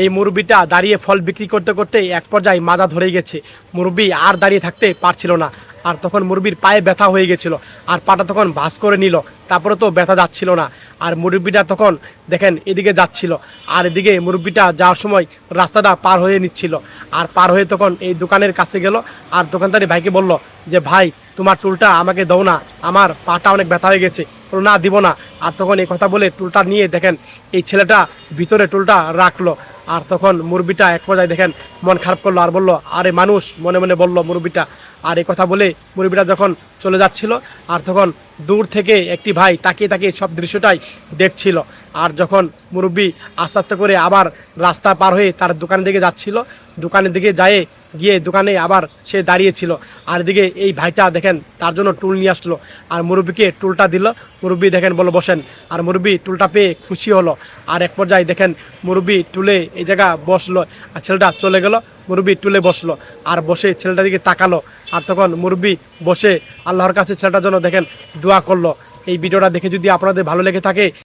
এই মুরব্বিটা দাঁড়িয়ে ফল বিক্রি করতে করতে এক পর্যায়ে মাজা ধরে গেছে। মুরব্বি আর দাঁড়িয়ে থাকতে পারছিল না। আর তখন মুরব্বির পায়ে ব্যথা হয়ে গেছিল। আর পাটা তখন ভাস করে নিল। তারপরে তো ব্যথা যাচ্ছিল না। আর মুরব্বিটা তখন দেখেন এদিকে যাচ্ছিল। আর এদিকে মুরব্বিটা যাওয়ার সময় রাস্তাটা পার হয়ে নিচ্ছিল। আর পার হয়ে তখন এই দোকানের কাছে গেল। আর দোকানদারি ভাইকে বলল যে ভাই তোমার টুলটা আমাকে দাও না। আমার পাটা অনেক ব্যথা হয়ে গেছে। বলল, না দিব না। আর তখন এই কথা বলে টুলটা নিয়ে দেখেন এই ছেলেটা ভিতরে টুলটা রাখল। আর তখন মুরবিটা এক পর্যায়ে দেখেন মন খারাপ করল আর বলল, আরে মানুষ, মনে মনে বলল মুরবিটা আর এই কথা বলে মুরবিটা যখন চলে যাচ্ছিল, আর তখন দূর থেকে একটি ভাই তাকিয়ে তাকিয়ে সব দৃশ্যটাই দেখছিল। আর যখন মুরব্বী আস্তে আস্তে করে আবার রাস্তা পার হয়ে তার দোকানের দিকে যাচ্ছিল, দোকানের দিকে যায় গিয়ে দোকানে আবার সে দাঁড়িয়েছিল। আর এদিকে এই ভাইটা দেখেন, তার জন্য টুল নিয়ে আসলো। আর মুরব্বীকে টুলটা দিল। মুরব্বী দেখেন, বলো বসেন। আর মুরব্বী টুলটা পেয়ে খুশি হলো। আর এক পর্যায়ে দেখেন, মুরব্বী টুলে এই জায়গা বসল। আর ছেলেটা চলে গেল, মুরব্বী টুলে বসল। আর বসে ছেলেটার দিকে তাকালো। আর তখন মুরব্বী বসে আল্লাহর কাছে ছেলেটার জন্য দেখেন, দোয়া করল। এই ভিডিওটা দেখে যদি আপনাদের ভালো লেগে থাকে